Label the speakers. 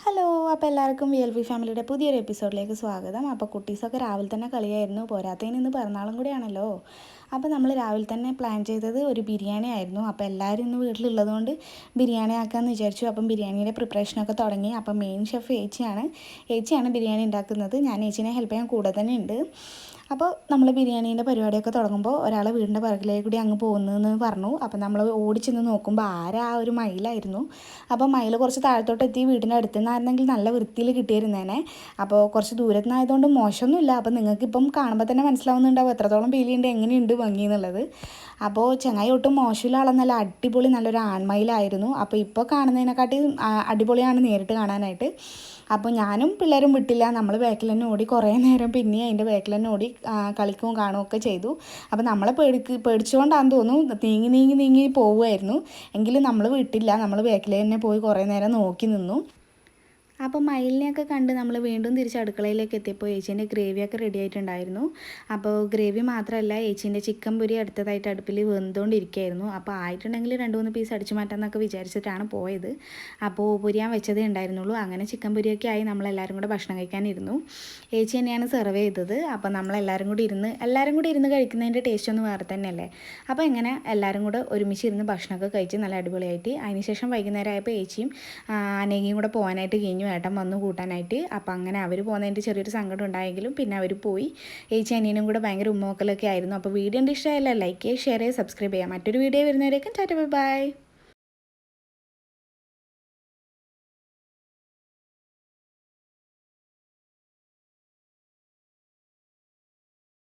Speaker 1: Hello അപ്പോൾ എല്ലാവർക്കും V L V ഫാമിലിയുടെ പുതിയൊരു എപ്പിസോഡിലേക്ക് സ്വാഗതം. അപ്പോൾ കുട്ടീസൊക്കെ രാവിലെ തന്നെ കളിയായിരുന്നു പോരാത്തതിന് ഇന്ന് പിറന്നാളും കൂടിയാണല്ലോ. അപ്പോൾ നമ്മൾ രാവിലെ തന്നെ പ്ലാൻ ചെയ്തത് ഒരു ബിരിയാണി ആയിരുന്നു. അപ്പോൾ എല്ലാവരും ഇന്ന് വീട്ടിലുള്ളതുകൊണ്ട് ബിരിയാണി ആക്കാമെന്ന് വിചാരിച്ചു. അപ്പം ബിരിയാണിയുടെ പ്രിപ്പറേഷനൊക്കെ തുടങ്ങി. അപ്പം മെയിൻ ഷെഫ് ഏച്ചിയാണ്. ഏച്ചിയാണ് ബിരിയാണി ഉണ്ടാക്കുന്നത്. ഞാൻ ഏച്ചിനെ ഹെൽപ്പ് ചെയ്യാൻ കൂടെ തന്നെ ഉണ്ട്. അപ്പോൾ നമ്മൾ ബിരിയാണീന്റെ പരിപാടിയൊക്കെ തുടങ്ങുമ്പോൾ ഒരാൾ വീടിന്റെ പിറകിലേക്ക് കൂടി അങ്ങ് പോകുന്നതെന്ന് പറഞ്ഞു. അപ്പോൾ നമ്മൾ ഓടിച്ചെന്ന് നോക്കുമ്പോൾ ആരാ ആ ഒരു മയിലായിരുന്നു? അപ്പോൾ മയിൽ കുറച്ച് താഴത്തോട്ട് എത്തി വീടിന്റെ അടുത്ത് നിന്നായിരുന്നെങ്കിൽ നല്ല വൃത്തിയിൽ കിട്ടിയിരുന്നേനെ. അപ്പോൾ കുറച്ച് ദൂരത്ത് നിന്നായതുകൊണ്ട് മോശമൊന്നുമില്ല. അപ്പോൾ നിങ്ങൾക്കിപ്പം കാണുമ്പോൾ തന്നെ മനസ്സിലാവുന്നുണ്ടാവും എത്രത്തോളം പീലിയുണ്ട് എങ്ങനെയുണ്ട് ഭംഗി എന്നുള്ളത്. അപ്പോൾ ചങ്ങായി ഒട്ടും മോശമില്ല അടിപൊളി നല്ലൊരു ആൺമയിലായിരുന്നു. അപ്പോൾ ഇപ്പോൾ കാണുന്നതിനെക്കാട്ടി അടിപൊളിയാണ് നേരിട്ട് കാണാനായിട്ട്. അപ്പോൾ ഞാനും പിള്ളേരും വിട്ടില്ല. നമ്മൾ ബാക്കിൽ തന്നെ ഓടി കുറേ നേരം പിന്നെ അതിന്റെ ബാക്കിൽ തന്നെ ഓടി കളിക്കുകയും ഒക്കെ ചെയ്തു. അപ്പോൾ നമ്മളെ പേടിക്ക് പേടിച്ചുകൊണ്ടാണെന്ന് തോന്നുന്നു. നീങ്ങി നീങ്ങി നീങ്ങി പോവുമായിരുന്നു എങ്കിലും നമ്മൾ വിട്ടില്ല. നമ്മൾ ബാക്കിൽ തന്നെ പോയി കുറേ നേരം നോക്കി നിന്നു. അപ്പോൾ മയിലിനെയൊക്കെ കണ്ട് നമ്മൾ വീണ്ടും തിരിച്ച് അടുക്കളയിലേക്ക് എത്തിയപ്പോൾ ഏച്ചീന്റെ ഗ്രേവിയൊക്കെ റെഡി ആയിട്ടുണ്ടായിരുന്നു. അപ്പോൾ ഗ്രേവി മാത്രമല്ല ഏച്ചീന്റെ ചിക്കൻ പൊരി അടുത്തതായിട്ട് അടുപ്പിൽ വെന്തുകൊണ്ടിരിക്കുകയായിരുന്നു. അപ്പോൾ ആയിട്ടുണ്ടെങ്കിൽ രണ്ട് മൂന്ന് പീസ് അടിച്ചു മാറ്റാമെന്നൊക്കെ വിചാരിച്ചിട്ടാണ് പോയത്. അപ്പോൾ പൊരിയാൻ വെച്ചതേ ഉണ്ടായിരുന്നുള്ളൂ. അങ്ങനെ ചിക്കൻ പൊരിയൊക്കെ ആയി നമ്മളെല്ലാവരും കൂടെ ഭക്ഷണം കഴിക്കാനിരുന്നു. ഏച്ചി തന്നെയാണ് സെർവ് ചെയ്തത്. അപ്പോൾ നമ്മളെല്ലാവരും കൂടി ഇരുന്ന് എല്ലാവരും കൂടി ഇരുന്ന് കഴിക്കുന്നതിന്റെ ടേസ്റ്റ് ഒന്ന് വേറെ തന്നെയല്ലേ? അപ്പോൾ എങ്ങനെ എല്ലാവരും കൂടെ ഒരുമിച്ച് ഇരുന്ന് ഭക്ഷണമൊക്കെ കഴിച്ച് നല്ല അടിപൊളിയായിട്ട്. അതിനുശേഷം വൈകുന്നേരം ആയപ്പോൾ ഏച്ചിയും അനേകിയും കൂടെ പോകാനായിട്ട് കഴിഞ്ഞു. ഏട്ടൻ വന്നു കൂട്ടാനായിട്ട്. അപ്പോൾ അങ്ങനെ അവർ പോകുന്നതിന്റെ ചെറിയൊരു സങ്കടം ഉണ്ടായെങ്കിലും പിന്നെ അവർ പോയി. ഏച്ചി അനിയനും കൂടെ ഭയങ്കര ഉമ്മോക്കലൊക്കെ ആയിരുന്നു. അപ്പോൾ വീഡിയോ ഇഷ്ടമായില്ല ലൈക്ക് ചെയ്യുക ഷെയർ ചെയ്യുക സബ്സ്ക്രൈബ് ചെയ്യുക. മറ്റൊരു വീഡിയോ വരുന്നവരേക്കും ടാറ്റ ബൈ